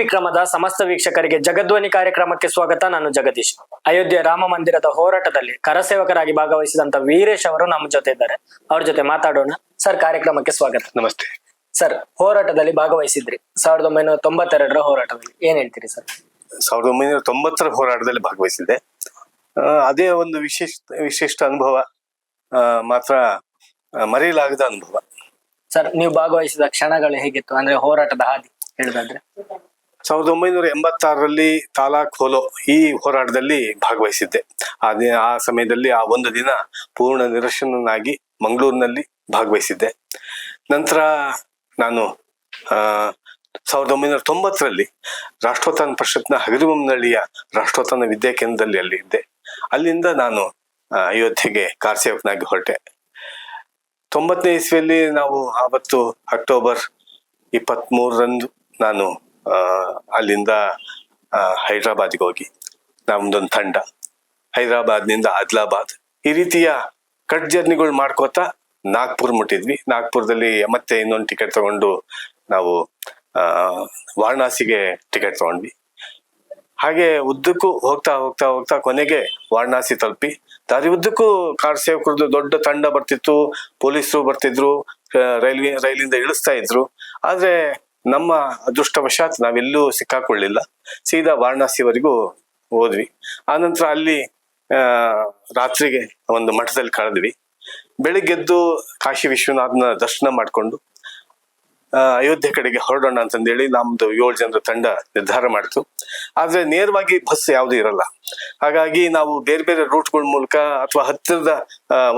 ವಿಕ್ರಮದ ಸಮಸ್ತ ವೀಕ್ಷಕರಿಗೆ ಜಗದ್ವನಿ ಕಾರ್ಯಕ್ರಮಕ್ಕೆ ಸ್ವಾಗತ. ನಾನು ಜಗದೀಶ್. ಅಯೋಧ್ಯೆ ರಾಮ ಮಂದಿರದ ಹೋರಾಟದಲ್ಲಿ ಕರಸೇವಕರಾಗಿ ಭಾಗವಹಿಸಿದಂತ ವೀರೇಶ್ ಅವರು ನಮ್ಮ ಜೊತೆ ಇದ್ದಾರೆ. ಅವ್ರ ಜೊತೆ ಮಾತಾಡೋಣ. ಸರ್ ಕಾರ್ಯಕ್ರಮಕ್ಕೆ ಸ್ವಾಗತ. ನಮಸ್ತೆ. ಸರ್ ಹೋರಾಟದಲ್ಲಿ ಭಾಗವಹಿಸಿದ್ರಿ. ಸಾವಿರದ ಒಂಬೈನೂರ ತೊಂಬತ್ತೆರಡರ ಹೋರಾಟದಲ್ಲಿ ಏನ್ ಹೇಳ್ತೀರಿ ಸರ್? ಸಾವಿರದ ಒಂಬೈನೂರ ತೊಂಬತ್ತರ ಹೋರಾಟದಲ್ಲಿ ಭಾಗವಹಿಸಿದ್ದೆ. ಅದೇ ಒಂದು ವಿಶೇಷ ವಿಶಿಷ್ಟ ಅನುಭವ ಮಾತ್ರ ಮರೆಯಲಾಗದ ಅನುಭವ. ಸರ್ ನೀವು ಭಾಗವಹಿಸಿದ ಕ್ಷಣಗಳು ಹೇಗಿತ್ತು? ಅಂದ್ರೆ ಹೋರಾಟದ ಹಾದಿ ಹೇಳುದಾದ್ರೆ. ಸಾವಿರದ ಒಂಬೈನೂರ ಎಂಬತ್ತಾರರಲ್ಲಿ ತಾಲಾಕ್ ಹೋಲೋ ಈ ಹೋರಾಟದಲ್ಲಿ ಭಾಗವಹಿಸಿದ್ದೆ. ಆ ದಿನ ಆ ಸಮಯದಲ್ಲಿ ಆ ಒಂದು ದಿನ ಪೂರ್ಣ ನಿರಶನನಾಗಿ ಮಂಗಳೂರಿನಲ್ಲಿ ಭಾಗವಹಿಸಿದ್ದೆ. ನಂತರ ನಾನು ಸಾವಿರದ ಒಂಬೈನೂರ ತೊಂಬತ್ತರಲ್ಲಿ ರಾಷ್ಟ್ರೋತ್ಥಾನ ಪರಿಷತ್ನ ಹಗರಿಬೊಮ್ಮನಹಳ್ಳಿಯ ರಾಷ್ಟ್ರೋತ್ಥಾನ ವಿದ್ಯಾಕೇಂದ್ರದಲ್ಲಿ ಅಲ್ಲಿ ಇದ್ದೆ. ಅಲ್ಲಿಂದ ನಾನು ಅಯೋಧ್ಯೆಗೆ ಕಾರ್ ಸೇವಕನಾಗಿ ಹೊರಟೆ. ತೊಂಬತ್ತನೇ ಇಸ್ವಿಯಲ್ಲಿ ನಾವು, ಆವತ್ತು ಅಕ್ಟೋಬರ್ ಇಪ್ಪತ್ತ್ ಮೂರರಂದು ನಾನು ಅಲ್ಲಿಂದ ಹೈದ್ರಾಬಾದ್ಗೆ ಹೋಗಿ. ನಮ್ದೊಂದು ತಂಡ. ಹೈದರಾಬಾದ್ನಿಂದ ಆದಿಲಾಬಾದ್. ಈ ರೀತಿಯ ಕಟ್ ಜರ್ನಿಗಳು ಮಾಡ್ಕೋತಾ ನಾಗ್ಪುರ್ ಮುಟ್ಟಿದ್ವಿ. ನಾಗ್ಪುರದಲ್ಲಿ ಮತ್ತೆ ಇನ್ನೊಂದು ಟಿಕೆಟ್ ತಗೊಂಡು ನಾವು ಆ, ವಾರಣಾಸಿಗೆ ಟಿಕೆಟ್ ತಗೊಂಡ್ವಿ. ಹಾಗೆ ಉದ್ದಕ್ಕೂ ಹೋಗ್ತಾ ಹೋಗ್ತಾ ಹೋಗ್ತಾ ಕೊನೆಗೆ ವಾರಣಾಸಿ ತಲುಪಿ. ದಾರಿ ಉದ್ದಕ್ಕೂ ಕಾರ್ ಸೇವಕರದ್ದು ದೊಡ್ಡ ತಂಡ ಬರ್ತಿತ್ತು. ಪೊಲೀಸರು ಬರ್ತಿದ್ರು. ರೈಲ್ವೆ ರೈಲಿಂದ ಇಳಿಸ್ತಾ ಇದ್ರು. ಆದ್ರೆ ನಮ್ಮ ಅದೃಷ್ಟವಶಾತ್ ನಾವೆಲ್ಲೂ ಸಿಕ್ಕಾಕೊಳ್ಳಿಲ್ಲ. ಸೀದಾ ವಾರಣಾಸಿವರೆಗೂ ಹೋದ್ವಿ. ಆನಂತರ ಅಲ್ಲಿ ರಾತ್ರಿಗೆ ಒಂದು ಮಠದಲ್ಲಿ ಕಳೆದ್ವಿ. ಬೆಳಿಗ್ಗೆದ್ದು ಕಾಶಿ ವಿಶ್ವನಾಥನ ದರ್ಶನ ಮಾಡ್ಕೊಂಡು ಅಯೋಧ್ಯೆ ಕಡೆಗೆ ಹೊರಡೋಣ ಅಂತಂದೇಳಿ ನಮ್ದು ಏಳು ಜನರ ತಂಡ ನಿರ್ಧಾರ ಮಾಡಿತು. ಆದ್ರೆ ನೇರವಾಗಿ ಬಸ್ ಯಾವುದು ಇರಲ್ಲ. ಹಾಗಾಗಿ ನಾವು ಬೇರೆ ಬೇರೆ ರೂಟ್ಗಳ ಮೂಲಕ ಅಥವಾ ಹತ್ತಿರದ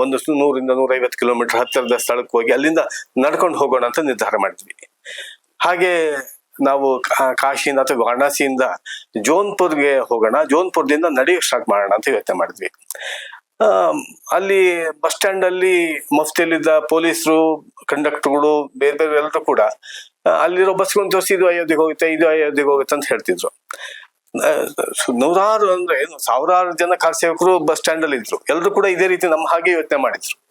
ಒಂದು ನೂರಿಂದ ನೂರೈವತ್ತು ಕಿಲೋಮೀಟರ್ ಹತ್ತಿರದ ಸ್ಥಳಕ್ಕೆ ಹೋಗಿ ಅಲ್ಲಿಂದ ನಡ್ಕೊಂಡು ಹೋಗೋಣ ಅಂತ ನಿರ್ಧಾರ ಮಾಡಿದ್ವಿ. ಹಾಗೆ ನಾವು ಕಾಶಿಯಿಂದ ಅಥವಾ ವಾರಣಾಸಿಯಿಂದ ಜೋನ್ಪುರ್ಗೆ ಹೋಗೋಣ. ಜೋನ್ಪುರ್ದಿಂದ ನಡೆಯೋಕೆ ಸ್ಟಾರ್ಟ್ ಮಾಡೋಣ ಅಂತ ಯೋಚನೆ ಮಾಡಿದ್ವಿ. ಅಲ್ಲಿ ಬಸ್ ಸ್ಟ್ಯಾಂಡ್ ಅಲ್ಲಿ ಮಫ್ತಿಯಲ್ಲಿದ್ದ ಪೊಲೀಸರು, ಕಂಡಕ್ಟರ್ಗಳು ಬೇರೆ ಬೇರೆ ಎಲ್ಲರೂ ಕೂಡ ಅಲ್ಲಿರೋ ಬಸ್ಗಳನ್ನು ತೋರಿಸಿ ಇದು ಅಯೋಧ್ಯೆಗೆ ಹೋಗುತ್ತೆ, ಇದು ಅಯೋಧ್ಯೆಗೆ ಹೋಗುತ್ತೆ ಅಂತ ಹೇಳ್ತಿದ್ರು. ನೂರಾರು ಅಂದ್ರೆ ಏನು, ಸಾವಿರಾರು ಜನ ಕಾರ್ ಸೇವಕರು ಬಸ್ ಸ್ಟ್ಯಾಂಡ್ ಅಲ್ಲಿ ಇದ್ರು. ಎಲ್ಲರೂ ಕೂಡ ಇದೇ ರೀತಿ ನಮ್ಮ ಹಾಗೆ ಯೋಚನೆ ಮಾಡಿದ್ರು.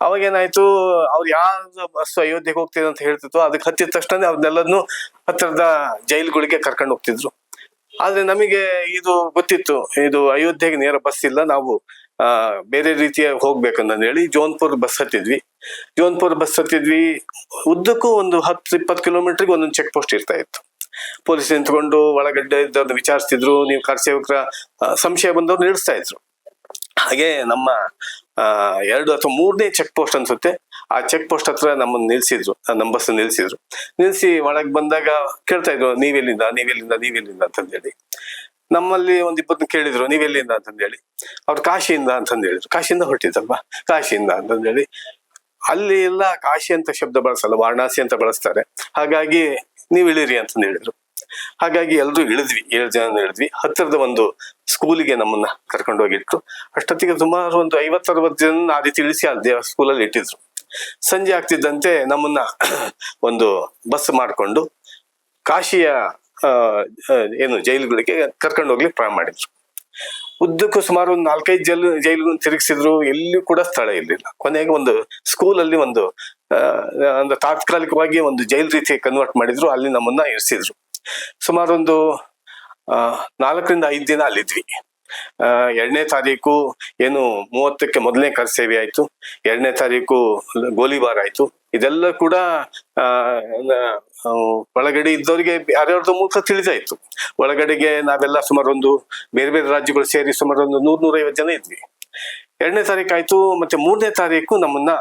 ಅವಾಗ ಏನಾಯ್ತು, ಅವ್ರು ಯಾವ ಬಸ್ ಅಯೋಧ್ಯೆಗೆ ಹೋಗ್ತಿದ್ರು ಅಂತ ಹೇಳ್ತಿತ್ತು ಅದಕ್ಕೆ ಹತ್ತಿದ ತಕ್ಷಣ ಅವ್ರನ್ನೆಲ್ಲದನ್ನು ಹತ್ತಿರದ ಜೈಲ್ಗಳಿಗೆ ಕರ್ಕೊಂಡು ಹೋಗ್ತಿದ್ರು. ಆದ್ರೆ ನಮಗೆ ಇದು ಗೊತ್ತಿತ್ತು, ಇದು ಅಯೋಧ್ಯೆಗೆ ನೇರ ಬಸ್ ಇಲ್ಲ, ನಾವು, ಆ, ಬೇರೆ ರೀತಿಯ ಹೋಗ್ಬೇಕಂತ ಹೇಳಿ, ಜೋನ್ಪುರ್ ಬಸ್ ಹತ್ತಿದ್ವಿ. ಜೋನ್ಪುರ್ ಬಸ್ ಹತ್ತಿದ್ವಿ, ಉದ್ದಕ್ಕೂ ಒಂದು ಹತ್ತು ಇಪ್ಪತ್ತು ಕಿಲೋಮೀಟರ್ಗೆ ಒಂದೊಂದು ಚೆಕ್ ಪೋಸ್ಟ್ ಇರ್ತಾ ಇತ್ತು. ಪೊಲೀಸ್ ನಿಂತ್ಕೊಂಡು ಒಳಗಡೆ ಇದ್ದವ್ರನ್ನ ವಿಚಾರಿಸ್ತಿದ್ರು, ನೀವು ಕಾರ್ ಸೇವಕರ ಸಂಶಯ ಬಂದವ್ರು ನಿಲ್ಲಿಸ್ತಾ ಇದ್ರು. ಹಾಗೆ ನಮ್ಮ ಎರಡು ಅಥವಾ ಮೂರನೇ ಚೆಕ್ ಪೋಸ್ಟ್ ಅನ್ಸುತ್ತೆ. ಆ ಚೆಕ್ ಪೋಸ್ಟ್ ಹತ್ರ ನಮ್ಮನ್ನ ನಿಲ್ಸಿದ್ರು ನಂಬರ್ಸ್ ನಿಲ್ಸಿದ್ರು. ನಿಲ್ಸಿ ಒಳಗ್ ಬಂದಾಗ ಕೇಳ್ತಾ ಇದ್ರು, ನೀವೆಲ್ಲಿಂದ ನೀವೆಲ್ಲಿಂದ ನೀವೆಲ್ಲಿಂದ? ಅಂತಂದೇಳಿ ನಮ್ಮಲ್ಲಿ ಒಂದ್ ಇಪ್ಪತ್ತು ಕೇಳಿದ್ರು, ನೀವೆಲ್ಲಿಂದ? ಅಂತಂದೇಳಿ ಅವ್ರು ಕಾಶಿಯಿಂದ ಅಂತಂದು ಹೇಳಿದ್ರು. ಕಾಶಿಯಿಂದ ಹೊರಟಿದ್ದಲ್ವಾ? ಕಾಶಿಯಿಂದ ಅಂತಂದೇಳಿ ಅಲ್ಲಿ ಎಲ್ಲ ಕಾಶಿ ಅಂತ ಶಬ್ದ ಬಳಸಲ್ಲ, ವಾರಣಾಸಿ ಅಂತ ಬಳಸ್ತಾರೆ. ಹಾಗಾಗಿ ನೀವು ಇಳಿರಿ ಅಂತ ಹೇಳಿದ್ರು. ಹಾಗಾಗಿ ಎಲ್ಲರೂ ಇಳಿದ್ವಿ, ಏಳು ಜನ ಇಳಿದ್ವಿ. ಹತ್ತಿರದ ಒಂದು ಸ್ಕೂಲಿಗೆ ನಮ್ಮನ್ನ ಕರ್ಕೊಂಡು ಹೋಗಿತ್ತು ಅಷ್ಟೊತ್ತಿಗೆ ಸುಮಾರು ಒಂದು ಐವತ್ತರವತ್ತು ಜನ ಆ ರೀತಿ ಇಳಿಸಿ ಅಲ್ಲಿ ಸ್ಕೂಲಲ್ಲಿ ಇಟ್ಟಿದ್ರು. ಸಂಜೆ ಆಗ್ತಿದ್ದಂತೆ ನಮ್ಮನ್ನ ಒಂದು ಬಸ್ ಮಾಡ್ಕೊಂಡು ಕಾಶಿಯ ಏನು ಜೈಲುಗಳಿಗೆ ಕರ್ಕೊಂಡು ಹೋಗ್ಲಿಕ್ಕೆ ಪ್ರಾರಂಭ ಮಾಡಿದ್ರು. ಉದ್ದಕ್ಕೂ ಸುಮಾರು ಒಂದು ನಾಲ್ಕೈದು ಜೈಲು ಜೈಲು ತಿರುಗಿಸಿದ್ರು. ಎಲ್ಲಿಯೂ ಕೂಡ ಸ್ಥಳ ಇರಲಿಲ್ಲ ಕೊನೆಗೆ ಒಂದು ಸ್ಕೂಲ್ ಅಲ್ಲಿ ಒಂದು ಅಂದ್ರೆ ತಾತ್ಕಾಲಿಕವಾಗಿ ಒಂದು ಜೈಲ್ ರೀತಿ ಕನ್ವರ್ಟ್ ಮಾಡಿದ್ರು. ಅಲ್ಲಿ ನಮ್ಮನ್ನ ಇರಿಸಿದ್ರು. ಸುಮಾರು ಒಂದು ಆ, ನಾಲ್ಕರಿಂದ ಐದು ದಿನ ಅಲ್ಲಿದ್ವಿ. ಎರಡನೇ ತಾರೀಕು ಏನು ಮೂವತ್ತಕ್ಕೆ ಮೊದಲನೇ ಸೇವೆ ಆಯ್ತು. ಎರಡನೇ ತಾರೀಕು ಗೋಲಿಬಾರ್ ಆಯ್ತು. ಇದೆಲ್ಲ ಕೂಡ ಒಳಗಡೆ ಇದ್ದವರಿಗೆ ಯಾರ್ಯಾರ್ದು ಮೂಲಕ ತಿಳಿದಾಯ್ತು ಒಳಗಡೆಗೆ ನಾವೆಲ್ಲ ಸುಮಾರು ಒಂದು, ಬೇರೆ ಬೇರೆ ರಾಜ್ಯಗಳು ಸೇರಿ ಸುಮಾರು ಒಂದು ನೂರ್ ನೂರೈವತ್ತು ಜನ ಇದ್ವಿ. ಎರಡನೇ ತಾರೀಕು ಆಯಿತು, ಮತ್ತೆ ಮೂರನೇ ತಾರೀಕು ನಮ್ಮನ್ನ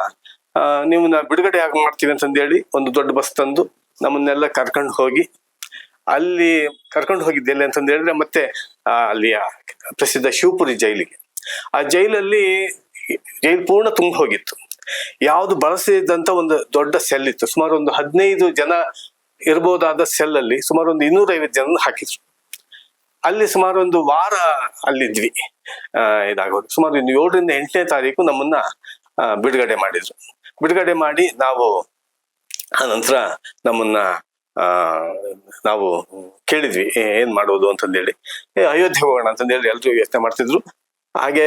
ನಿಮ್ಮನ್ನ ಬಿಡುಗಡೆ ಆಗ ಮಾಡ್ತೀವಿ ಅಂತಂದೇಳಿ ಒಂದು ದೊಡ್ಡ ಬಸ್ ತಂದು ನಮ್ಮನ್ನೆಲ್ಲ ಕರ್ಕೊಂಡು ಹೋಗಿ ಅಲ್ಲಿ ಕರ್ಕೊಂಡು ಹೋಗಿದ್ದೆ ಅಂತಂದು ಹೇಳಿದ್ರೆ ಮತ್ತೆ ಅಲ್ಲಿಯ ಪ್ರಸಿದ್ಧ ಶಿವಪುರಿ ಜೈಲಿಗೆ. ಆ ಜೈಲಲ್ಲಿ ಜೈಲು ಪೂರ್ಣ ತುಂಬ ಹೋಗಿತ್ತು. ಯಾವುದು ಬಳಸಿದಂತ ಒಂದು ದೊಡ್ಡ ಸೆಲ್ ಇತ್ತು. ಸುಮಾರು ಒಂದು ಹದಿನೈದು ಜನ ಇರಬಹುದಾದ ಸೆಲ್ ಅಲ್ಲಿ ಸುಮಾರು ಒಂದು ಇನ್ನೂರೈವತ್ತು ಜನ ಹಾಕಿದ್ರು. ಅಲ್ಲಿ ಸುಮಾರು ಒಂದು ವಾರ ಅಲ್ಲಿದ್ವಿ. ಇದಾಗೋದು ಸುಮಾರು ಒಂದು ಏಳರಿಂದ ಎಂಟನೇ ತಾರೀಕು ನಮ್ಮನ್ನ ಬಿಡುಗಡೆ ಮಾಡಿದ್ರು. ಬಿಡುಗಡೆ ಮಾಡಿ ನಾವು, ಆ ನಂತರ ನಮ್ಮನ್ನ ನಾವು ಕೇಳಿದ್ವಿ ಏನ್ ಮಾಡೋದು? ಅಂತಂದೇಳಿ ಅಯೋಧ್ಯೆ ಹೋಗೋಣ ಅಂತಂದೇಳಿ ಎಲ್ರು ಯೋಚನೆ ಮಾಡ್ತಿದ್ರು. ಹಾಗೆ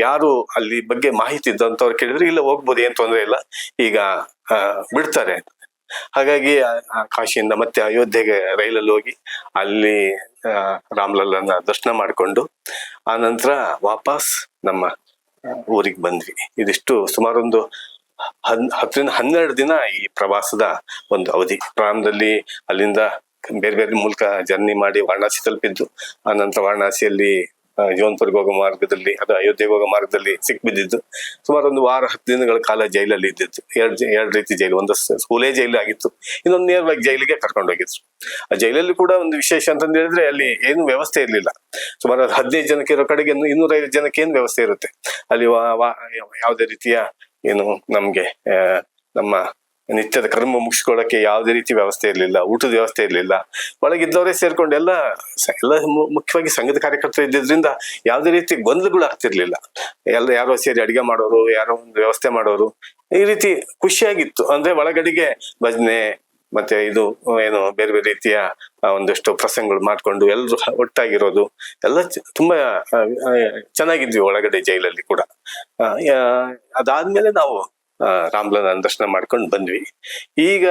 ಯಾರು ಅಲ್ಲಿ ಬಗ್ಗೆ ಮಾಹಿತಿ ಇದ್ದಂತವ್ರು ಕೇಳಿದ್ರೆ ಇಲ್ಲ ಹೋಗ್ಬೋದು ಏನ್ ತೊಂದ್ರೆ ಇಲ್ಲ. ಈಗ ಬಿಡ್ತಾರೆ ಹಾಗಾಗಿ ಕಾಶಿಯಿಂದ ಮತ್ತೆ ಅಯೋಧ್ಯೆಗೆ ರೈಲಲ್ಲಿ ಹೋಗಿ ಅಲ್ಲಿ ಆ, ರಾಮ್ಲಲ್ಲನ ದರ್ಶನ ಮಾಡಿಕೊಂಡು ಆ ನಂತರ ವಾಪಸ್ ನಮ್ಮ ಊರಿಗೆ ಬಂದ್ವಿ. ಇದಿಷ್ಟು ಸುಮಾರೊಂದು ಹನ್ ಹತ್ತರಿಂದ ಹನ್ನೆರಡು ದಿನ ಈ ಪ್ರವಾಸದ ಒಂದು ಅವಧಿ. ಪ್ರಾರಂಭದಲ್ಲಿ ಅಲ್ಲಿಂದ ಬೇರೆ ಬೇರೆ ಮೂಲಕ ಜರ್ನಿ ಮಾಡಿ ವಾರಣಾಸಿ ತಲುಪಿದ್ದು. ಆ ನಂತರ ವಾರಣಾಸಿಯಲ್ಲಿ ಜೋನ್ಪುರ್ಗೆ ಹೋಗೋ ಮಾರ್ಗದಲ್ಲಿ, ಅದು ಅಯೋಧ್ಯೆಗೆ ಹೋಗೋ ಮಾರ್ಗದಲ್ಲಿ ಸಿಕ್ಬಿದ್ದಿದ್ದು. ಸುಮಾರು ಒಂದು ವಾರ, ಹತ್ತು ದಿನಗಳ ಕಾಲ ಜೈಲಲ್ಲಿ ಇದ್ದಿದ್ದು. ಎರಡು ಎರಡು ರೀತಿ ಜೈಲು. ಒಂದು ಸ್ಕೂಲೇ ಜೈಲು ಆಗಿತ್ತು. ಇನ್ನೊಂದು ನೇರವಾಗಿ ಜೈಲಿಗೆ ಕರ್ಕೊಂಡು ಹೋಗಿದ್ರು. ಆ ಜೈಲಲ್ಲಿ ಕೂಡ ಒಂದು ವಿಶೇಷ ಅಂತಂದು ಹೇಳಿದ್ರೆ ಅಲ್ಲಿ ಏನು ವ್ಯವಸ್ಥೆ ಇರಲಿಲ್ಲ. ಸುಮಾರು ಹದಿನೈದು ಜನಕ್ಕೆ ಇರೋ ಕಡೆಗೆ ಇನ್ನೂರೈದು ಜನಕ್ಕೆ ಏನು ವ್ಯವಸ್ಥೆ ಇರುತ್ತೆ. ಅಲ್ಲಿ ಯಾವುದೇ ರೀತಿಯ ಏನು ನಮ್ಗೆ ನಮ್ಮ ನಿತ್ಯದ ಕರ್ಮ ಮುಗಿಸ್ಕೊಳ್ಳೋಕೆ ಯಾವುದೇ ರೀತಿ ವ್ಯವಸ್ಥೆ ಇರಲಿಲ್ಲ, ಊಟದ ವ್ಯವಸ್ಥೆ ಇರಲಿಲ್ಲ. ಒಳಗಿದ್ದವರೇ ಸೇರ್ಕೊಂಡು ಎಲ್ಲ ಎಲ್ಲ ಮುಖ್ಯವಾಗಿ ಸಂಘದ ಕಾರ್ಯಕರ್ತರು ಇದ್ದಿದ್ರಿಂದ ಯಾವುದೇ ರೀತಿ ಗೊಂದಲಗಳು ಆಗ್ತಿರ್ಲಿಲ್ಲ. ಎಲ್ಲ ಯಾರೋ ಸೇರಿ ಅಡಿಗೆ ಮಾಡೋರು, ಯಾರೋ ಒಂದು ವ್ಯವಸ್ಥೆ ಮಾಡೋರು, ಈ ರೀತಿ ಖುಷಿಯಾಗಿತ್ತು. ಅಂದ್ರೆ ಒಳಗಡೆಗೆ ಭಜನೆ ಮತ್ತೆ ಇದು ಏನು ಬೇರೆ ಬೇರೆ ರೀತಿಯ ಒಂದಷ್ಟು ಪ್ರಸಂಗಗಳು ಮಾಡ್ಕೊಂಡು ಎಲ್ಲರೂ ಒಟ್ಟಾಗಿರೋದು ಎಲ್ಲ ತುಂಬಾ ಚೆನ್ನಾಗಿದ್ವಿ ಒಳಗಡೆ ಜೈಲಲ್ಲಿ ಕೂಡ. ಅದಾದ್ಮೇಲೆ ನಾವು ರಾಮ್ಲನ ದರ್ಶನ ಮಾಡ್ಕೊಂಡು ಬಂದ್ವಿ. ಈಗ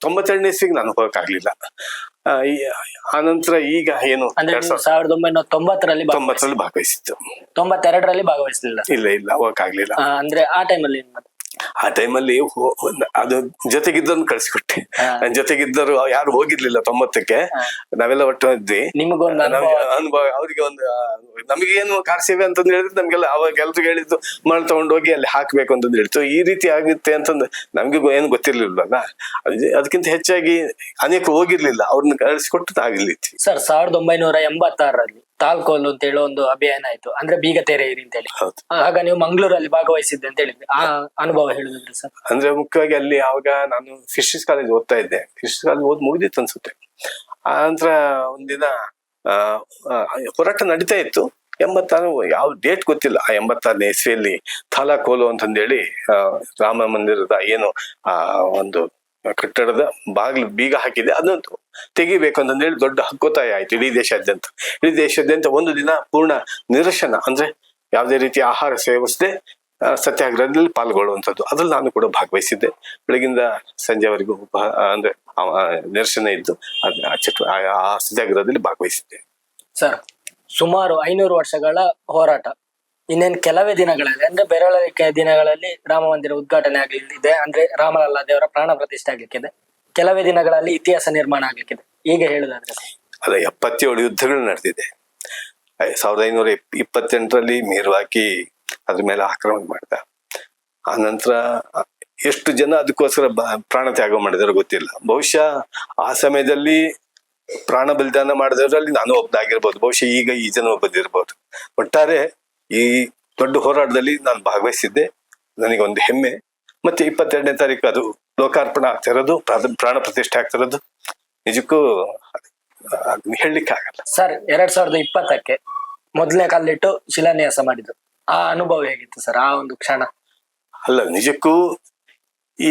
ತೊಂಬತ್ತೆರಡನೇ ಸಿಗ್ ನಾನು ಹೋಗಕ್ಕಾಗ್ಲಿಲ್ಲ ಆ, ನಂತರ ಆನಂತರ ಈಗ ಏನು ಸಾವಿರದ ಒಂಬೈನೂರ ತೊಂಬತ್ತರಲ್ಲಿ ತೊಂಬತ್ತರಲ್ಲಿ ಭಾಗವಹಿಸಿತ್ತು ತೊಂಬತ್ತೆರಡರಲ್ಲಿ ಭಾಗವಹಿಸಲಿಲ್ಲ. ಇಲ್ಲ ಇಲ್ಲ ಹೋಗಕ್ಕಾಗ್ಲಿಲ್ಲ. ಅಂದ್ರೆ ಆ ಟೈಮಲ್ಲಿ? ಆ ಟೈಮಲ್ಲಿ ಅದು ಜೊತೆಗಿದ್ದನ್ನು ಕಳ್ಸಿಕೊಟ್ಟೆ. ನನ್ನ ನನ್ ಜೊತೆಗಿದ್ದರು ಯಾರು ಹೋಗಿರ್ಲಿಲ್ಲ ತೊಂಬತ್ತಕ್ಕೆ. ನಾವೆಲ್ಲ ಒಟ್ಟು ಇದ್ವಿ ನಿಮಗೊಂದು ಅನುಭವ. ಅವ್ರಿಗೆ ಒಂದು ನಮಗೆ ನಮಗೇನು ಕಾರ್ ಸೇವೆ ಅಂತಂದು ಹೇಳಿದ್ರೆ ನಮ್ಗೆಲ್ಲ ಅವಾಗ ಎಲ್ರಿಗೂ ಹೇಳಿದ್ದು ಮಳೆ ತಗೊಂಡೋಗಿ ಅಲ್ಲಿ ಹಾಕ್ಬೇಕು ಅಂತಂದು ಹೇಳ್ತು ಈ ರೀತಿ ಆಗುತ್ತೆ ಅಂತಂದು ನಮ್ಗೆ ಏನು ಗೊತ್ತಿರ್ಲಿಲ್ವಲ್ಲ. ಅದ್- ಅದಕ್ಕಿಂತ ಹೆಚ್ಚಾಗಿ ಅನೇಕ ಹೋಗಿರ್ಲಿಲ್ಲ. ಅವ್ರನ್ನ ಕಳಿಸ್ಕೊಟ್ಟು ನಾವಿಲ್ಲಿದ್ವಿ ಸರ್ ಸಾವಿರದ ಒಂಬೈನೂರ ಎಂಬತ್ತಾರರಲ್ಲಿ ತಾಲ್ಕೋಲು ಅಂತ ಹೇಳೋ ಒಂದು ಅಭಿಯಾನ ಆಯ್ತು. ಅಂದ್ರೆ ಬೀಗ ತೆರೆ ತೆರೆಯಿರಿ ಅಂತ ಹೇಳಿ ಹೌದು ಆಗ ನೀವು ಮಂಗಳೂರಲ್ಲಿ ಭಾಗವಹಿಸಿದ್ದೆ ಅಂತ ಹೇಳಿದ್ರಿ ಆ ಅನುಭವ ಹೇಳಿದ್ರಿ ಸರ್? ಅಂದ್ರೆ ಮುಖ್ಯವಾಗಿ ಅಲ್ಲಿ ಆವಾಗ ನಾನು ಫಿಶಿಸ್ ಕಾಲೇಜ್ ಓದ್ತಾ ಇದ್ದೆ. ಫಿಶಿಸ್ ಕಾಲೇಜ್ ಓದ್ ಮುಗಿದಿತ್ತು ಅನ್ಸುತ್ತೆ. ಆ ನಂತರ ಒಂದಿನ ಹೋರಾಟ ನಡೀತಾ ಇತ್ತು. ಎಂಬತ್ತಾರು ಯಾವ ಡೇಟ್ ಗೊತ್ತಿಲ್ಲ. ಆ ಎಂಬತ್ತಾರನೇ ಇಸ್ವಿಯಲ್ಲಿ ಥಾಲಾ ಕೋಲು ಅಂತಂದೇಳಿ ಆ, ರಾಮ ಮಂದಿರದ ಏನು ಆ ಒಂದು ಕಟ್ಟಡದ ಬಾಗಿಲು ಬೀಗ ಹಾಕಿದೆ ಅದನ್ನು ತೆಗಿಬೇಕು ಅಂತಂದೇಳಿ ದೊಡ್ಡ ಹಕ್ಕೊತ್ತಾಯ ಆಯ್ತು ಇಡೀ ದೇಶಾದ್ಯಂತ. ಇಡೀ ದೇಶಾದ್ಯಂತ ಒಂದು ದಿನ ಪೂರ್ಣ ನಿರಶನ, ಅಂದ್ರೆ ಯಾವುದೇ ರೀತಿಯ ಆಹಾರ ಸೇವಿಸದೆ ಸತ್ಯಾಗ್ರಹದಲ್ಲಿ ಪಾಲ್ಗೊಳ್ಳುವಂಥದ್ದು. ಅದ್ರಲ್ಲಿ ನಾನು ಕೂಡ ಭಾಗವಹಿಸಿದ್ದೆ. ಬೆಳಗಿಂದ ಸಂಜೆವರೆಗೂ ಅಂದ್ರೆ ನಿರಶನ ಇದ್ದು ಆ ಸತ್ಯಾಗ್ರಹದಲ್ಲಿ ಭಾಗವಹಿಸಿದ್ದೆ. ಸರ್, ಸುಮಾರು ಐನೂರು ವರ್ಷಗಳ ಹೋರಾಟ. ಇನ್ನೇನ್ ಕೆಲವೇ ದಿನಗಳಲ್ಲಿ, ಅಂದ್ರೆ ಬೆರಳಿಕೆ ದಿನಗಳಲ್ಲಿ ರಾಮ ಮಂದಿರ ಉದ್ಘಾಟನೆ ಆಗಲಿದೆ ಅಂದ್ರೆ ರಾಮಲಲ್ಲ ದೇವರ ಪ್ರಾಣ ಪ್ರತಿಷ್ಠೆ ಆಗ್ಲಿಕ್ಕಿದೆ. ಕೆಲವೇ ದಿನಗಳಲ್ಲಿ ಇತಿಹಾಸ ನಿರ್ಮಾಣ ಆಗ್ಲಿಕ್ಕಿದೆ. ಈಗ ಹೇಳುದಾದ್ರೆ ಅಲ್ಲ, ಎಪ್ಪತ್ತೇಳು ಯುದ್ಧಗಳು ನಡೆದಿದೆ. ಸಾವಿರದ ಐನೂರ ಇಪ್- ಇಪ್ಪತ್ತೆಂಟರಲ್ಲಿ ಮೀರುವಾಕಿ ಅದ್ರ ಮೇಲೆ ಆಕ್ರಮಣ ಮಾಡ್ದ. ಆ ನಂತರ ಎಷ್ಟು ಜನ ಅದಕ್ಕೋಸ್ಕರ ಪ್ರಾಣ ತ್ಯಾಗ ಮಾಡಿದಾರೋ ಗೊತ್ತಿಲ್ಲ. ಬಹುಶಃ ಆ ಸಮಯದಲ್ಲಿ ಪ್ರಾಣ ಬಲಿದಾನ ಮಾಡಿದವರಲ್ಲಿ ನಾನು ಒಬ್ಬನಾಗಿರ್ಬೋದು ಬಹುಶಃ ಈಗ ಈ ಜನ ಒಬ್ಬದಿರ್ಬೋದು ಒಟ್ಟಾರೆ ಈ ದೊಡ್ಡ ಹೋರಾಟದಲ್ಲಿ ನಾನು ಭಾಗವಹಿಸಿದ್ದೆ. ನನಗೆ ಒಂದು ಹೆಮ್ಮೆ. ಮತ್ತೆ ಇಪ್ಪತ್ತೆರಡನೇ ತಾರೀಕು ಅದು ಲೋಕಾರ್ಪಣ ಆಗ್ತಿರೋದು ಪ್ರಾಣ- ಪ್ರಾಣ ಪ್ರತಿಷ್ಠೆ ಆಗ್ತಿರೋದು ನಿಜಕ್ಕೂ ಹೇಳಲಿಕ್ಕೆ ಆಗಲ್ಲ ಸರ್ ಎರಡ್ ಸಾವಿರದ ಇಪ್ಪತ್ತಕ್ಕೆ ಮೊದಲನೇ ಕಾಲಿಟ್ಟು ಶಿಲಾನ್ಯಾಸ ಮಾಡಿದ್ರು ಆ ಅನುಭವ ಹೇಗಿತ್ತು ಸರ್ ಆ ಒಂದು ಕ್ಷಣ? ಅಲ್ಲ ನಿಜಕ್ಕೂ ಈ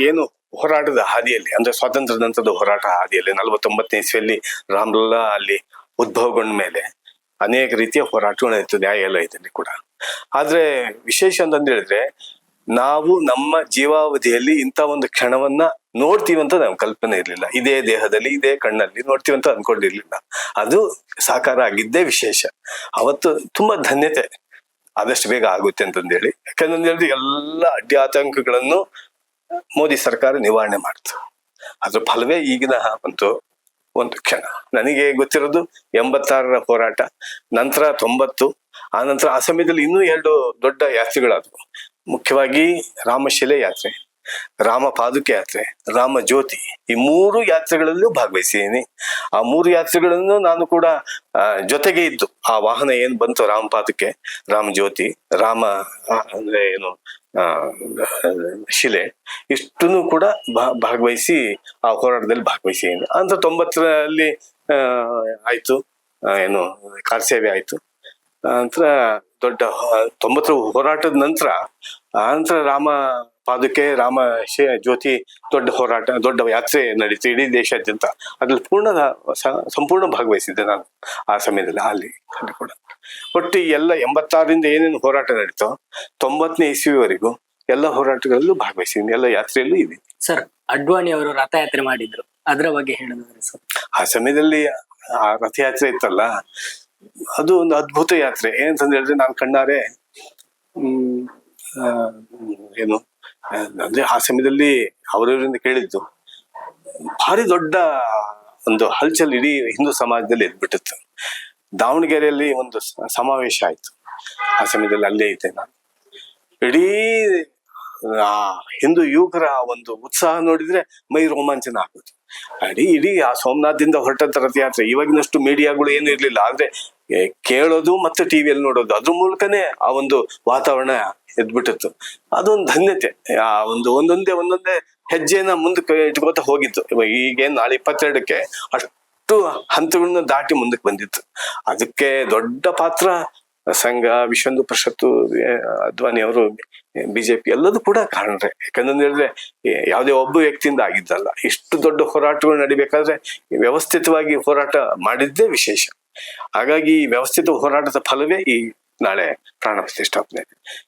ಏನು ಹೋರಾಟದ ಹಾದಿಯಲ್ಲಿ ಅಂದ್ರೆ ಸ್ವಾತಂತ್ರ್ಯ ನಂತರದ ಹೋರಾಟ ಹಾದಿಯಲ್ಲಿ ನಲವತ್ತೊಂಬತ್ತನೇ ಇಸ್ವಿಯಲ್ಲಿ ರಾಮ್ಲಲ್ಲಾ ಅಲ್ಲಿ ಉದ್ಭವಗೊಂಡ ಮೇಲೆ ಅನೇಕ ರೀತಿಯ ಹೋರಾಟಗಳು ಇತ್ತು ನ್ಯಾಯಾಲಯದಲ್ಲಿ ಕೂಡ. ಆದ್ರೆ ವಿಶೇಷ ಅಂತಂದು ಹೇಳಿದ್ರೆ ನಾವು ನಮ್ಮ ಜೀವಾವಧಿಯಲ್ಲಿ ಇಂಥ ಒಂದು ಕ್ಷಣವನ್ನ ನೋಡ್ತೀವಿ ಅಂತ ನಾವು ಕಲ್ಪನೆ ಇರಲಿಲ್ಲ. ಇದೇ ದೇಹದಲ್ಲಿ, ಇದೇ ಕಣ್ಣಲ್ಲಿ ನೋಡ್ತೀವಿ ಅಂತ ಅನ್ಕೊಂಡಿರ್ಲಿಲ್ಲ. ಅದು ಸಾಕಾರ ಆಗಿದ್ದೇ ವಿಶೇಷ. ಅವತ್ತು ತುಂಬಾ ಧನ್ಯತೆ. ಆದಷ್ಟು ಬೇಗ ಆಗುತ್ತೆ ಅಂತಂದೇಳಿ. ಯಾಕಂದ್ರೆ ಎಲ್ಲ ಅಡ್ಡಿ ಆತಂಕಗಳನ್ನು ಮೋದಿ ಸರ್ಕಾರ ನಿವಾರಣೆ ಮಾಡ್ತು. ಅದ್ರ ಫಲವೇ ಈಗಿನ ಒಂದು ಒಂದು ಕ್ಷಣ. ನನಗೆ ಗೊತ್ತಿರೋದು ಎಂಬತ್ತಾರರ ಹೋರಾಟ, ನಂತರ ತೊಂಬತ್ತು, ಆ ನಂತರ ಆ ಸಮಯದಲ್ಲಿ ಇನ್ನೂ ಎರಡು ದೊಡ್ಡ ಯಾತ್ರೆಗಳಾದವು. ಮುಖ್ಯವಾಗಿ ರಾಮಶಿಲೆ ಯಾತ್ರೆ, ರಾಮ ಪಾದುಕೆ ಯಾತ್ರೆ, ರಾಮ ಜ್ಯೋತಿ ಈ ಮೂರು ಯಾತ್ರೆಗಳಲ್ಲೂ ಭಾಗವಹಿಸಿದ್ದೀನಿ. ಆ ಮೂರು ಯಾತ್ರೆಗಳನ್ನು ನಾನು ಕೂಡ ಜೊತೆಗೆ ಇದ್ದು ಆ ವಾಹನ ಏನು ಬಂತು ರಾಮ ಪಾದುಕೆ, ರಾಮ ಜ್ಯೋತಿ, ರಾಮ ಅಂದ್ರೆ ಏನು ಶಿಲೆ ಇಷ್ಟನ್ನು ಕೂಡ ಭಾಗವಹಿಸಿ ಆ ಹೋರಾಟದಲ್ಲಿ ಭಾಗವಹಿಸಿದ್ದೀನಿ. ಅಂತ ತೊಂಬತ್ತರಲ್ಲಿ ಆಯ್ತು ಏನು ಕಾರ್ ಸೇವೆ ಆಯ್ತು ನಂತರ ದೊಡ್ಡ ತೊಂಬತ್ತರ ಹೋರಾಟದ ನಂತರ ಆ ನಂತರ ರಾಮ ಪಾದಕ್ಕೆ ರಾಮ ಜ್ಯೋತಿ ದೊಡ್ಡ ಹೋರಾಟ ದೊಡ್ಡ ಯಾತ್ರೆ ನಡೀತು ಇಡೀ ದೇಶಾದ್ಯಂತ. ಅದ್ರಲ್ಲಿ ಪೂರ್ಣ ಸಂಪೂರ್ಣ ಭಾಗವಹಿಸಿದ್ದೆ ನಾನು ಆ ಸಮಯದಲ್ಲಿ ಅಲ್ಲಿ ಕೂಡ. ಒಟ್ಟು ಎಲ್ಲ ಎಂಬತ್ತಾರರಿಂದ ಏನೇನು ಹೋರಾಟ ನಡೀತೋ ತೊಂಬತ್ತನೇ ಇಸ್ವಿವರೆಗೂ ಎಲ್ಲ ಹೋರಾಟಗಳಲ್ಲೂ ಭಾಗವಹಿಸಿದ್ದೀನಿ ಎಲ್ಲ ಯಾತ್ರೆಯಲ್ಲೂ ಇದೆ ಸರ್ ಅಡ್ವಾಣಿ ಅವರು ರಥಯಾತ್ರೆ ಮಾಡಿದ್ರು. ಅದರ ಬಗ್ಗೆ ಹೇಳಿದ್ರೆ ಸರ್. ಆ ಸಮಯದಲ್ಲಿ ಆ ರಥಯಾತ್ರೆ ಇತ್ತಲ್ಲ ಅದು ಒಂದು ಅದ್ಭುತ ಯಾತ್ರೆ. ಏನಂತಂದ್ರೆ ಹೇಳಿದ್ರೆ ನಾನು ಕಣ್ಣಾರೆ, ಹ್ಮ್ ಏನು, ಅಂದ್ರೆ ಆ ಸಮಯದಲ್ಲಿ ಅವರವರಿಂದ ಕೇಳಿದ್ದು. ಭಾರಿ ದೊಡ್ಡ ಒಂದು ಹಲ್ಚಲ್ ಇಡೀ ಹಿಂದೂ ಸಮಾಜದಲ್ಲಿ ಎದ್ಬಿಟ್ಟಿತ್ತು ದಾವಣಗೆರೆಯಲ್ಲಿ ಒಂದು ಸಮಾವೇಶ ಆಯ್ತು. ಆ ಸಮಯದಲ್ಲಿ ಅಲ್ಲೇ ಇದ್ದೆ ನಾನು. ಇಡೀ, ಆ, ಹಿಂದೂ ಯುವಕರ ಒಂದು ಉತ್ಸಾಹ ನೋಡಿದ್ರೆ ಮೈ ರೋಮಾಂಚನ ಆಗುತ್ತೆ ಇಡೀ ಇಡೀ ಆ ಸೋಮನಾಥದಿಂದ ಹೊರಟಂತ ರಥಯಾತ್ರೆ. ಇವಾಗಿನಷ್ಟು ಮೀಡಿಯಾಗಳು ಏನು ಇರ್ಲಿಲ್ಲ. ಆದ್ರೆ ಕೇಳೋದು ಮತ್ತೆ ಟಿವಿಯಲ್ಲಿ ನೋಡೋದು, ಅದ್ರ ಮೂಲಕನೇ ಆ ಒಂದು ವಾತಾವರಣ ಎದ್ಬಿಟ್ಟಿತ್ತು. ಅದೊಂದು ಧನ್ಯತೆ. ಆ ಒಂದು ಒಂದೊಂದೇ ಒಂದೊಂದೇ ಹೆಜ್ಜೆನ ಮುಂದಕ್ಕೆ ಇಟ್ಕೋತಾ ಹೋಗಿತ್ತು. ಇವಾಗ ಈಗೇನ್ ನಾಳೆ ಇಪ್ಪತ್ತೆರಡಕ್ಕೆ ಅಷ್ಟು ಹಂತಗಳನ್ನ ದಾಟಿ ಮುಂದಕ್ಕೆ ಬಂದಿತ್ತು. ಅದಕ್ಕೆ ದೊಡ್ಡ ಪಾತ್ರ ಸಂಘ, ವಿಶ್ವಂದು ಪರಿಷತ್ತು ಅದ್ವಾನಿ ಅವರು, ಬಿಜೆಪಿ ಎಲ್ಲದೂ ಕೂಡ ಕಾರಣರೇ. ಯಾಕಂದ್ರೆ ಹೇಳಿದ್ರೆ ಯಾವುದೇ ಒಬ್ಬ ವ್ಯಕ್ತಿಯಿಂದ ಆಗಿದ್ದಲ್ಲ. ಇಷ್ಟು ದೊಡ್ಡ ಹೋರಾಟಗಳು ನಡಿಬೇಕಾದ್ರೆ ವ್ಯವಸ್ಥಿತವಾಗಿ ಹೋರಾಟ ಮಾಡಿದ್ದೇ ವಿಶೇಷ. ಹಾಗಾಗಿ ವ್ಯವಸ್ಥಿತ ಹೋರಾಟದ ಫಲವೇ ಈ ನಾಳೆ ಪ್ರಾಣ ಪ್ರತಿಷ್ಠಾಪನೆ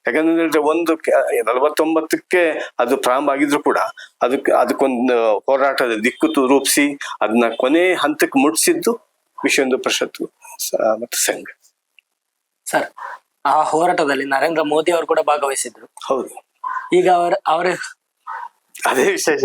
ಯಾಕಂದ್ರೆ ಹೇಳಿದ್ರೆ, ಒಂದು ನಲವತ್ತೊಂಬತ್ತಕ್ಕೆ ಅದು ಪ್ರಾರಂಭ ಆಗಿದ್ರು ಕೂಡ ಅದಕ್ಕೆ, ಅದಕ್ಕೊಂದು ಹೋರಾಟದ ದಿಕ್ಕು ರೂಪಿಸಿ, ಅದನ್ನ ಕೊನೆ ಹಂತಕ್ಕೆ ಮುಟ್ಸಿದ್ದು ವಿಶ್ವಂದು ಪರಿಷತ್ತು ಮತ್ತು ಸಂಘ. ಸರ್ ಆ ಹೋರಾಟದಲ್ಲಿ ನರೇಂದ್ರ ಮೋದಿ ಅವರು ಕೂಡ ಭಾಗವಹಿಸಿದ್ರು. ಹೌದು. ಈಗ ಅವರ ಅವರ ಅದೇ ವಿಶೇಷ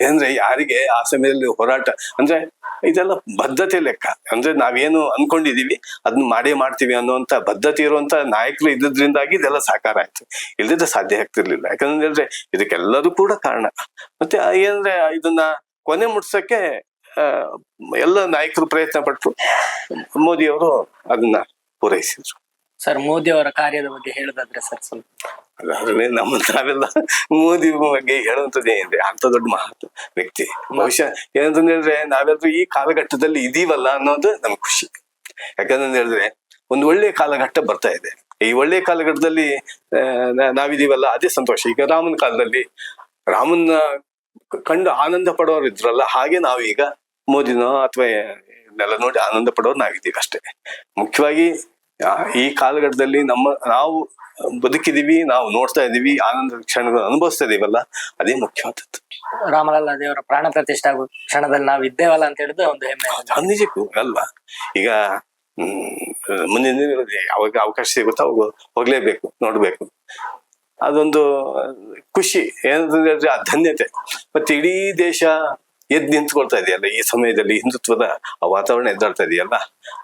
ಏನಂದ್ರೆ ಯಾರಿಗೆ ಆ ಸಮಯದಲ್ಲಿ ಹೋರಾಟ ಅಂದ್ರೆ ಇದೆಲ್ಲ ಬದ್ಧತೆ ಲೆಕ್ಕ. ಅಂದ್ರೆ ನಾವೇನು ಅನ್ಕೊಂಡಿದೀವಿ ಅದನ್ನ ಮಾಡೇ ಮಾಡ್ತೀವಿ ಅನ್ನುವಂತ ಬದ್ಧತೆ ಇರುವಂತ ನಾಯಕರು ಇದ್ದದ್ರಿಂದಾಗಿ ಇದೆಲ್ಲ ಸಾಕಾರ ಆಯ್ತು. ಇಲ್ಲದಿದ್ರೆ ಸಾಧ್ಯ ಆಗ್ತಿರ್ಲಿಲ್ಲ. ಯಾಕಂದ್ರೆ ಹೇಳಿದ್ರೆ ಇದಕ್ಕೆಲ್ಲರೂ ಕೂಡ ಕಾರಣ. ಮತ್ತೆ ಏನಂದ್ರೆ ಇದನ್ನ ಕೊನೆ ಮುಟ್ಸಕ್ಕೆ ಎಲ್ಲ ನಾಯಕರು ಪ್ರಯತ್ನ ಪಟ್ಟರು ಮೋದಿ ಅವರು ಅದನ್ನ ಪೂರೈಸಿದ್ರು. ಸರ್ ಮೋದಿ ಅವರ ಕಾರ್ಯದ ಬಗ್ಗೆ ಹೇಳುದಾದ್ರೆ ಸರ್ ಸ್ವಲ್ಪ. ನಮ್ಮ ನಾವೆಲ್ಲ ಮೋದಿ ಬಗ್ಗೆ ಹೇಳುವಂತದ್ದು ಏನಿದೆ ಅಂತ ದೊಡ್ಡ ಮಹತ್ವ ವ್ಯಕ್ತಿ. ಬಹುಶಃ ಏನಂತ ಹೇಳಿದ್ರೆ ನಾವೆಲ್ಲರೂ ಈ ಕಾಲಘಟ್ಟದಲ್ಲಿ ಇದೀವಲ್ಲ ಅನ್ನೋದು ನಮ್ಗೆ ಖುಷಿ. ಯಾಕಂದ್ರೆ ಹೇಳಿದ್ರೆ ಒಂದು ಒಳ್ಳೆ ಕಾಲಘಟ್ಟ ಬರ್ತಾ ಇದೆ. ಈ ಒಳ್ಳೆ ಕಾಲಘಟ್ಟದಲ್ಲಿ ನಾವಿದೀವಲ್ಲ, ಅದೇ ಸಂತೋಷ. ಈಗ ರಾಮನ ಕಾಲದಲ್ಲಿ ರಾಮನ ಕಂಡು ಆನಂದ ಪಡೋರು ಇದ್ರಲ್ಲ, ಹಾಗೆ ನಾವೀಗ ಮೋದಿನೋ ಅಥವಾ ಎಲ್ಲ ನೋಡಿ ಆನಂದ ಪಡೋರು ನಾವಿದ್ದೀವಿ ಅಷ್ಟೇ. ಮುಖ್ಯವಾಗಿ ಈ ಕಾಲಘಟ್ಟದಲ್ಲಿ ನಮ್ಮ ನಾವು ಬದುಕಿದೀವಿ ನಾವು ನೋಡ್ತಾ ಇದೀವಿ ಆನಂದ ಕ್ಷಣಗಳು ಅನುಭವಿಸ್ತಾ ಇದೀವಲ್ಲ ಅದೇ ಮುಖ್ಯವಾದದ್ದು. ರಾಮಲಲ್ಲ ದೇವರ ಪ್ರಾಣ ಪ್ರತಿಷ್ಠೆ ಆಗೋ ಕ್ಷಣದಲ್ಲಿ ನಾವು ಇದ್ದೇವಲ್ಲ ಅಂತ ಹೇಳಿದ್ರೆ ಒಂದು ಹೆಮ್ಮೆ ನಿಜಕ್ಕೂ ಅಲ್ವಾ? ಈಗ ಹ್ಮ್ ಮುಂದಿನ ದಿನಗಳಲ್ಲಿ ಯಾವಾಗ ಅವಕಾಶ ಸಿಗುತ್ತೋ ಅವಾಗ ಹೋಗ್ಲೇಬೇಕು ನೋಡ್ಬೇಕು. ಅದೊಂದು ಖುಷಿ. ಏನಂತಂದ್ರೆ ಆ ಧನ್ಯತೆ. ಮತ್ತೆ ಇಡೀ ದೇಶ ಎದ್ದು ನಿಂತ್ಕೊಳ್ತಾ ಇದೆಯಲ್ಲ ಈ ಸಮಯದಲ್ಲಿ ಹಿಂದುತ್ವದ ಆ ವಾತಾವರಣ ಎದ್ದಾಡ್ತಾ ಇದೆಯಲ್ಲ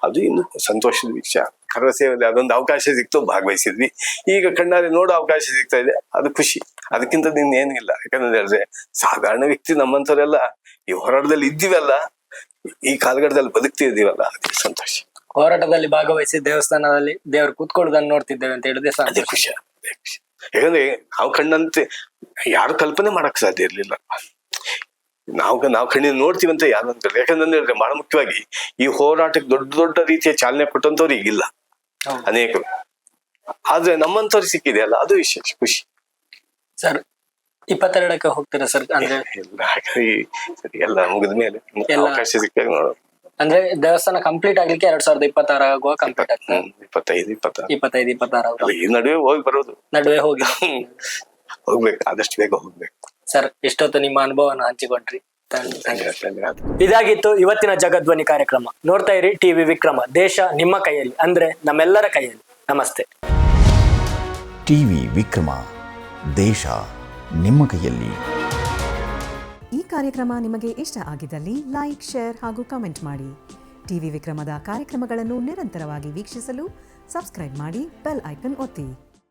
ಅದು ಇನ್ನು ಸಂತೋಷದ ವಿಷಯ ಸೇವೆಯಲ್ಲಿ ಅದೊಂದು ಅವಕಾಶ ಸಿಕ್ತು ಭಾಗವಹಿಸಿದ್ವಿ. ಈಗ ಕಣ್ಣಾರೆ ನೋಡೋ ಅವಕಾಶ ಸಿಗ್ತಾ ಇದೆ. ಅದು ಖುಷಿ. ಅದಕ್ಕಿಂತ ನಿನ್ ಇಲ್ಲ. ಯಾಕಂದ್ರೆ ಹೇಳಿದ್ರೆ ಸಾಧಾರಣ ವ್ಯಕ್ತಿ ನಮ್ಮಂಥವರೆಲ್ಲ ಈ ಹೋರಾಟದಲ್ಲಿ ಇದ್ದೀವಲ್ಲ ಈ ಕಾಲಘಟ್ಟದಲ್ಲಿ ಇದೀವಲ್ಲ ಅದೇ ಸಂತೋಷ. ಹೋರಾಟದಲ್ಲಿ ಭಾಗವಹಿಸಿ ದೇವಸ್ಥಾನದಲ್ಲಿ ದೇವರು ಕೂತ್ಕೊಳ್ಳೋದನ್ನ ನೋಡ್ತಿದ್ದೇವೆ ಅಂತ ಹೇಳಿದ್ರೆ ಸಾಧ್ಯ ಖುಷಿ ಯಾಕಂದ್ರೆ ನಾವು ಕಣ್ಣಂತೆ ಯಾರು ಕಲ್ಪನೆ ಮಾಡಕ್ ಸಾಧ್ಯ ಇರ್ಲಿಲ್ಲ. ನಾವು ನಾವು ಕಣ್ಣಿನ ನೋಡ್ತೀವಿ ಅಂತ ಯಾರು ಅಂತ ಯಾಕಂದ್ರೆ ಬಹಳ ಮುಖ್ಯವಾಗಿ ಈ ಹೋರಾಟಕ್ಕೆ ದೊಡ್ಡ ದೊಡ್ಡ ರೀತಿಯ ಚಾಲನೆ ಕೊಟ್ಟಂತವ್ರು ಈಗಿಲ್ಲ. ಅನೇಕರು ಆದ್ರೆ ನಮ್ಮಂತವ್ರಿಗೆ ಸಿಕ್ಕಿದೆಯಲ್ಲ ಅದು ವಿಶೇಷ ಖುಷಿ. ಸರ್ ಇಪ್ಪತ್ತೆರಡಕ್ಕೆ ಹೋಗ್ತೀರಾ ಸರ್? ಅಂದ್ರೆ ಎಲ್ಲ ಮುಗಿದ ಮೇಲೆ ಅವಕಾಶ ಸಿಕ್ಕಾಗ ನೋಡೋದು ಅಂದ್ರೆ ದೇವಸ್ಥಾನ ಕಂಪ್ಲೀಟ್ ಆಗ್ಲಿಕ್ಕೆ ಎರಡ್ ಸಾವಿರದ ಇಪ್ಪತ್ತಾರ ಆಗುವ ಕಂಪ್ಲೀಟ್ ಆಗ್ತದೆ. ಇಪ್ಪತ್ತೈದು ಇಪ್ಪತ್ತಾರು. ಇಪ್ಪತ್ತೈದು ಇಪ್ಪತ್ತಾರು ಈ ನಡುವೆ ಹೋಗಿ ಬರೋದು. ನಡುವೆ ಹೋಗಿ. ಹೋಗ್ಬೇಕು ಆದಷ್ಟು ಬೇಗ ಹೋಗ್ಬೇಕು. ಸರ್ ಎಷ್ಟೊತ್ತು ನಿಮ್ಮ ಅನುಭವನ ಹಂಚಿಕೊಂಡ್ರಿ? ಇದಾಗಿತ್ತು ಇವತ್ತಿನ ಜಗದ್ವನಿ ಕಾರ್ಯಕ್ರಮ. ನೋಡ್ತಾ ಇರಿ ಟಿವಿ ವಿಕ್ರಮ. ದೇಶ ನಿಮ್ಮ ಕೈಯಲ್ಲಿ ಅಂದ್ರೆ ನಮ್ಮೆಲ್ಲರ ಕೈಯಲ್ಲಿ. ನಮಸ್ತೆ. ಟಿವಿ ವಿಕ್ರಮ. ದೇಶ ನಿಮ್ಮ ಕೈಯಲ್ಲಿ. ಈ ಕಾರ್ಯಕ್ರಮ ನಿಮಗೆ ಇಷ್ಟ ಆಗಿದ್ದಲ್ಲಿ ಲೈಕ್ ಶೇರ್ ಹಾಗೂ ಕಮೆಂಟ್ ಮಾಡಿ. ಟಿವಿ ವಿಕ್ರಮದ ಕಾರ್ಯಕ್ರಮಗಳನ್ನು ನಿರಂತರವಾಗಿ ವೀಕ್ಷಿಸಲು ಸಬ್ಸ್ಕ್ರೈಬ್ ಮಾಡಿ ಬೆಲ್ ಐಕನ್ ಒತ್ತಿ.